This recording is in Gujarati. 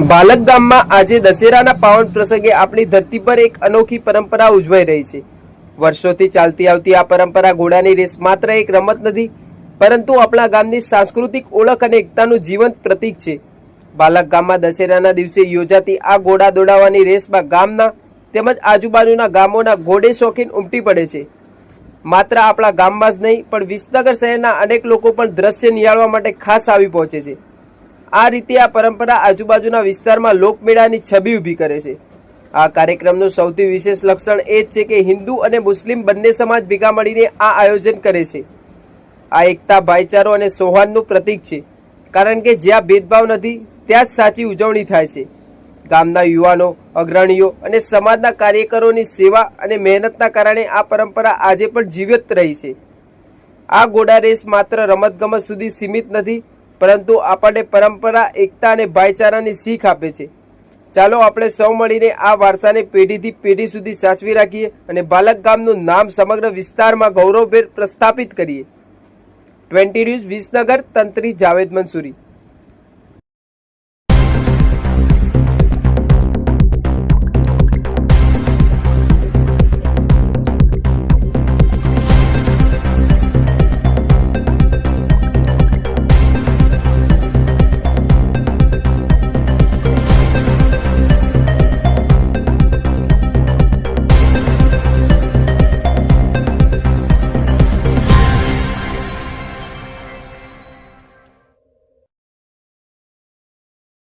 બાલક ગામમાં આજે દશેરાના પાવન પ્રસંગે આપણી ધરતી પર એક અનોખી પરંપરા ઉજવાઈ રહી છે. વર્ષોથી ચાલતી આવતી આ પરંપરા ઘોડાની રેસ માત્ર એક રમત નથી, પરંતુ આપણા ગામની સાંસ્કૃતિક ઓળખ અને એકતાનું જીવંત પ્રતીક છે. બાલક ગામમાં દશેરાના દિવસે યોજાતી આ ઘોડા દોડાવવાની રેસમાં ગામના તેમજ આજુબાજુના ગામોના ઘોડે શોખીન ઉમટી પડે છે. માત્ર આપણા ગામમાં જ નહીં, પણ વિસનગર શહેરના અનેક લોકો પણ દ્રશ્ય નિહાળવા માટે ખાસ આવી પહોંચે છે. આ રીતે આ પરંપરા આજુબાજુના વિસ્તારમાં લોકમેળાની છબી ઊભી કરે છે. આ કાર્યક્રમનું સૌથી વિશેષ લક્ષણ એ જ છે કે હિન્દુ અને મુસ્લિમ બંને સમાજ ભેગા મળીને આ આયોજન કરે છે. આ એકતા ભાઈચારો અને સૌહાર્દનું પ્રતીક છે, કારણ કે જ્યાં ભેદભાવ નથી, ત્યાં જ સાચી ઉજવણી થાય છે. ગામના યુવાનો, અગ્રણીઓ અને સમાજના કાર્યકરોની સેવા અને મહેનતના કારણે આ પરંપરા આજે પણ જીવત રહી છે. આ ઘોડા રેસ માત્ર રમતગમત સુધી સીમિત નથી પરંતુ આપણને પરંપરા, એકતા અને ભાઈચારાની શીખ આપે છે. ચાલો આપણે સૌ મળીને આ વારસાને પેઢીથી પેઢી સુધી સાચવી રાખીએ અને બાલક ગામનું નામ સમગ્ર વિસ્તારમાં ગૌરવભેર પ્રસ્થાપિત કરીએ. ટ્વેન્ટી ન્યૂઝ વિસનગર, તંત્રી જાવેદ મંસૂરી.